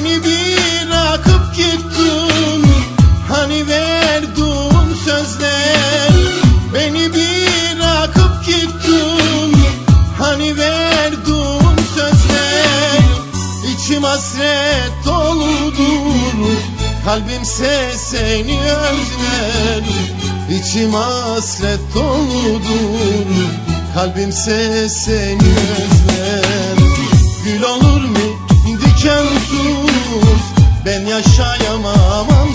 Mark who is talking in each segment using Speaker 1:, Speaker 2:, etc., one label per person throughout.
Speaker 1: Beni bırakıp gittin. Hani verdiğin sözler Beni bırakıp gittin. Hani verdiğin sözler İçim hasret doludur Kalbimse seni özler İçim hasret doludur Kalbimse seni özler yaşayamam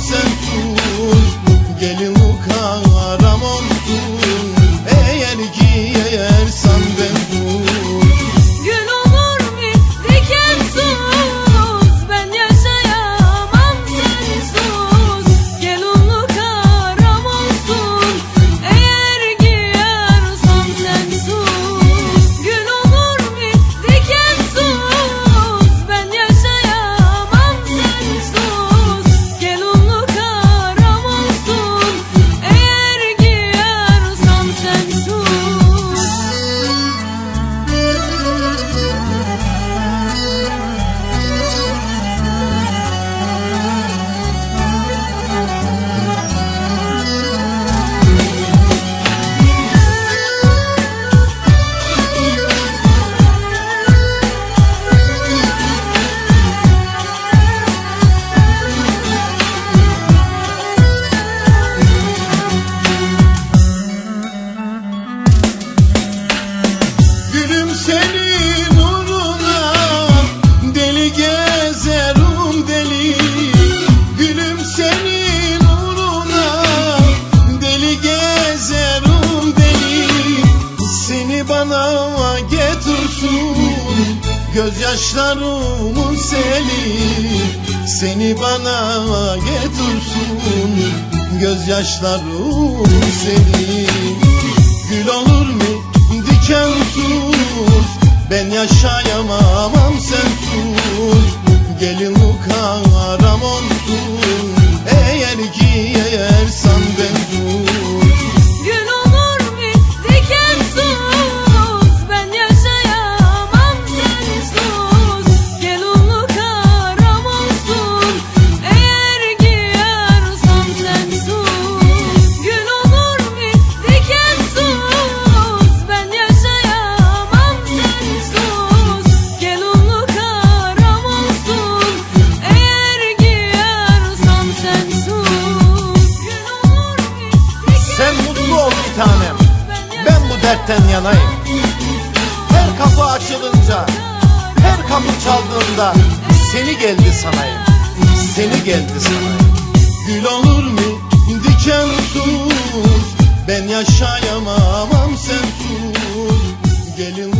Speaker 1: senin uğruna Deli gezerim deli. Gülüm senin uğruna Deli gezerim deli. Seni bana getirsin Gözyaşlarımın seli. Seni bana getirsin Gözyaşlarım seni mutlu ol bir tanem. Ben bu dertten yanayım. Her kapı açılınca Her kapı çaldığında Seni geldi sanayım. Seni geldi sanayım. Gül olur mu? Diken sus Ben yaşayamam sensiz Gelin